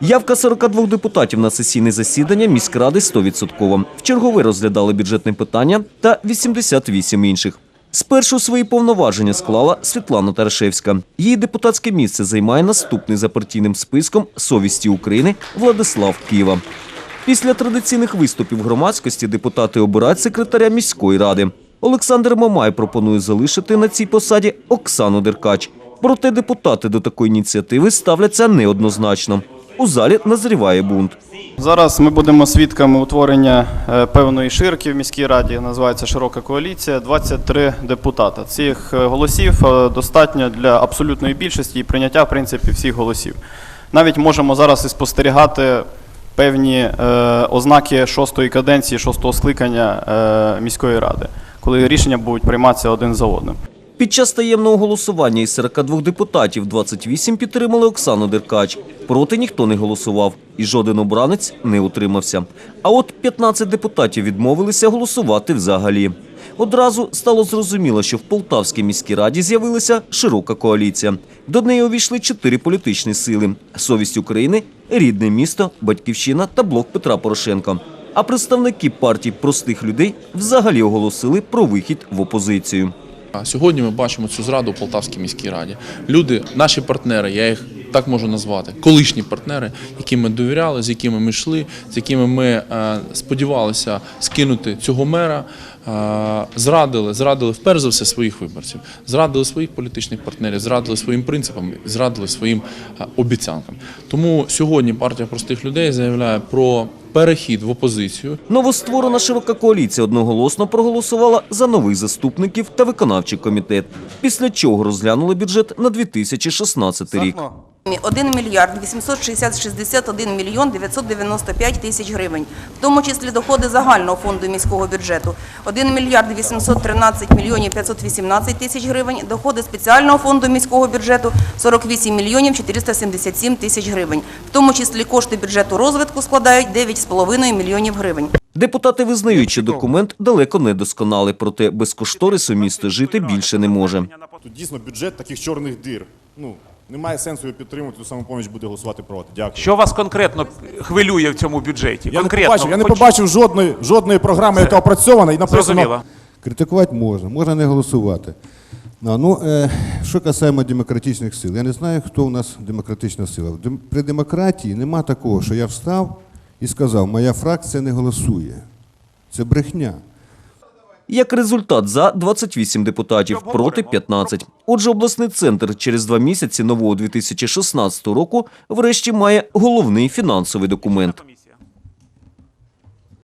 Явка 42 депутатів на сесійне засідання міськради 100%. В чергове розглядали бюджетне питання та 88 інших. Спершу свої повноваження склала Світлана Тарашевська. Її депутатське місце займає наступний за партійним списком «Совісті України» Владислав Києва. Після традиційних виступів громадськості депутати обирають секретаря міської ради. Олександр Мамай пропонує залишити на цій посаді Оксану Деркач. Проте депутати до такої ініціативи ставляться неоднозначно. У залі назріває бунт. Зараз ми будемо свідками утворення е, певної ширки в міській раді. Називається широка коаліція. 23 депутата. Цих е, голосів е, достатньо для абсолютної більшості і прийняття в принципі всіх голосів. Навіть можемо зараз і спостерігати певні ознаки шостої каденції, шостого скликання міської ради, коли рішення будуть прийматися один за одним. Під час таємного голосування із 42 депутатів 28 підтримали Оксану Деркач. Проти ніхто не голосував, і жоден обранець не утримався. А от 15 депутатів відмовилися голосувати взагалі. Одразу стало зрозуміло, що в Полтавській міській раді з'явилася широка коаліція. До неї увійшли чотири політичні сили: Совість України, рідне місто, Батьківщина та блок Петра Порошенка. А представники партій простих людей взагалі оголосили про вихід в опозицію. А Сьогодні ми бачимо цю зраду у Полтавській міській раді. Люди, наші партнери, я їх так можу назвати, колишні партнери, яким ми довіряли, з якими ми йшли, з якими ми е, сподівалися скинути цього мера, е, зрадили, зрадили вперше за все своїх виборців, зрадили своїх політичних партнерів, зрадили своїм принципам, зрадили своїм е, обіцянкам. Тому сьогодні партія простих людей заявляє про перехід в опозицію. Новостворена широка коаліція одноголосно проголосувала за нових заступників та виконавчий комітет, після чого розглянули бюджет на 2016 рік. 1 мільярд 860 61 мільйон 995 тисяч гривень, в тому числі доходи загального фонду міського бюджету 1 мільярд 813 мільйонів 518 тисяч гривень, доходи спеціального фонду міського бюджету 48 мільйонів 477 тисяч гривень, в тому числі кошти бюджету розвитку складають 9,5 мільйонів гривень. Депутати визнають, що документ далеко не досконалий, проте без кошторису місто жити більше не може. Тут дійсно бюджет таких чорних дир. Ну, немає сенсу його підтримувати, то самопоміч буде голосувати проти. Дякую. Що вас конкретно хвилює в цьому бюджеті? Я не побачив, я не побачив жодної, жодної програми, яка опрацьована і написано. Зрозуміло. Критикувати можна, можна не голосувати. А, ну, е, що касаємо демократичних сил, я не знаю, хто у нас демократична сила. Дем- При демократії нема такого, що я встав і сказав, моя фракція не голосує. Це брехня. Як результат, за 28 депутатів, проти 15. Отже, обласний центр через два місяці нового 2016 року врешті має головний фінансовий документ.